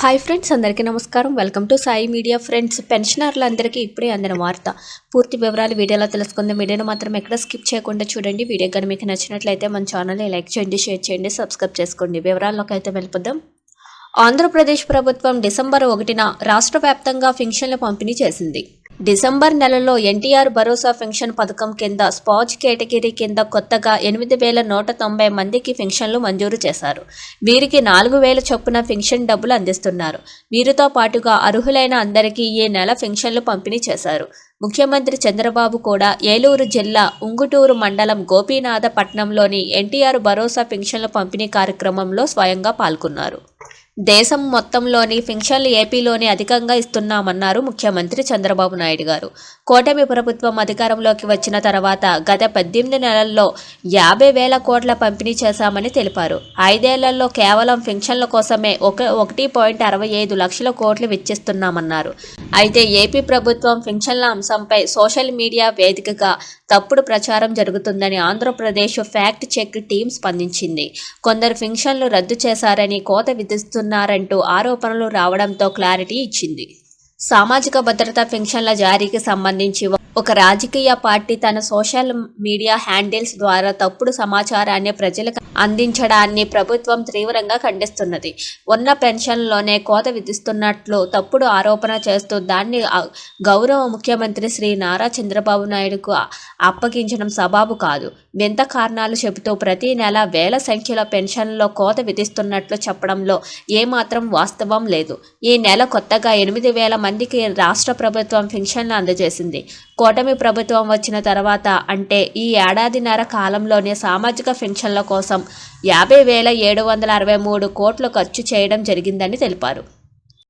Hi friends అందరికీ నమస్కారం. Welcome to Sai media friends. పెన్షనర్లందరికీ ఇప్పుడే అందిన వార్త. పూర్తి వివరాలు వీడియోలో తెలుసుకుందాం. వీడియోను మాత్రం ఎక్కడ స్కిప్ చేయకుండా చూడండి. వీడియో కానీ మీకు నచ్చినట్లయితే మన ఛానల్ని లైక్ చేయండి షేర్ చేయండి సబ్స్క్రైబ్ చేసుకోండి. వివరాల్లోకి అయితే వెళ్ళిపోదాం. ఆంధ్రప్రదేశ్ ప్రభుత్వం డిసెంబర్ ఒకటిన రాష్ట్ర వ్యాప్తంగా పెన్షన్ల పంపిణీ చేసింది. డిసెంబర్ నెలలో ఎన్టీఆర్ భరోసా పెన్షన్ పథకం కింద స్పాజ్ కేటగిరీ కింద కొత్తగా ఎనిమిది వేల నూట తొంభై మందికి పెన్షన్లు మంజూరు చేశారు. వీరికి నాలుగు వేల చొప్పున పెన్షన్ డబ్బులు అందిస్తున్నారు. వీరితో పాటుగా అర్హులైన అందరికీ ఈ నెల పెన్షన్లు పంపిణీ చేశారు. ముఖ్యమంత్రి చంద్రబాబు కూడా ఏలూరు జిల్లా ఉంగుటూరు మండలం గోపీనాథపట్నంలోని ఎన్టీఆర్ భరోసా పెన్షన్ల పంపిణీ కార్యక్రమంలో స్వయంగా పాల్గొన్నారు. దేశం మొత్తంలోని పెన్షన్లు ఏపీలోనే అధికంగా ఇస్తున్నామన్నారు ముఖ్యమంత్రి చంద్రబాబు నాయుడు గారు. కూటమి ప్రభుత్వం అధికారంలోకి వచ్చిన తర్వాత గత పద్దెనిమిది నెలల్లో యాభై వేల కోట్ల పంపిణీ చేశామని తెలిపారు. ఐదేళ్ళలో కేవలం పెన్షన్ల కోసమే ఒక ఒకటి పాయింట్ అరవై ఐదు లక్షల కోట్లు వెచ్చిస్తున్నామన్నారు. అయితే ఏపీ ప్రభుత్వం పెన్షన్ల అంశంపై సోషల్ మీడియా వేదికగా తప్పుడు ప్రచారం జరుగుతుందని ఆంధ్రప్రదేశ్ ఫ్యాక్ట్ చెక్ టీం స్పందించింది. కొందరు పెన్షన్లు రద్దు చేశారని కోత చేస్తున్నారంటూ ఆరోపణలు రావడంతో క్లారిటీ ఇచ్చింది. సామాజిక భద్రత పెన్షన్ల జారీకి సంబంధించి ఒక రాజకీయ పార్టీ తన సోషల్ మీడియా హ్యాండిల్స్ ద్వారా తప్పుడు సమాచారాన్ని ప్రజలకు అందించడాన్ని ప్రభుత్వం తీవ్రంగా ఖండిస్తున్నది. ఉన్న పెన్షన్లోనే కోత విధిస్తున్నట్లు తప్పుడు ఆరోపణ చేస్తూ దాన్ని గౌరవ ముఖ్యమంత్రి శ్రీ నారా చంద్రబాబు నాయుడుకు అప్పగించడం సబాబు కాదు. వింత కారణాలు చెబుతూ ప్రతి నెల వేల సంఖ్యలో పెన్షన్లో కోత విధిస్తున్నట్లు చెప్పడంలో ఏమాత్రం వాస్తవం లేదు. ఈ నెల కొత్తగా ఎనిమిది వేల మందికి రాష్ట్ర ప్రభుత్వం పెన్షన్లు అందజేసింది. కూటమి ప్రభుత్వం వచ్చిన తర్వాత అంటే ఈ ఏడాదిన్నర కాలంలోనే సామాజిక పెన్షన్ల కోసం యాభై వేల ఏడు వందల అరవై మూడు కోట్లు ఖర్చు చేయడం జరిగిందని తెలిపారు.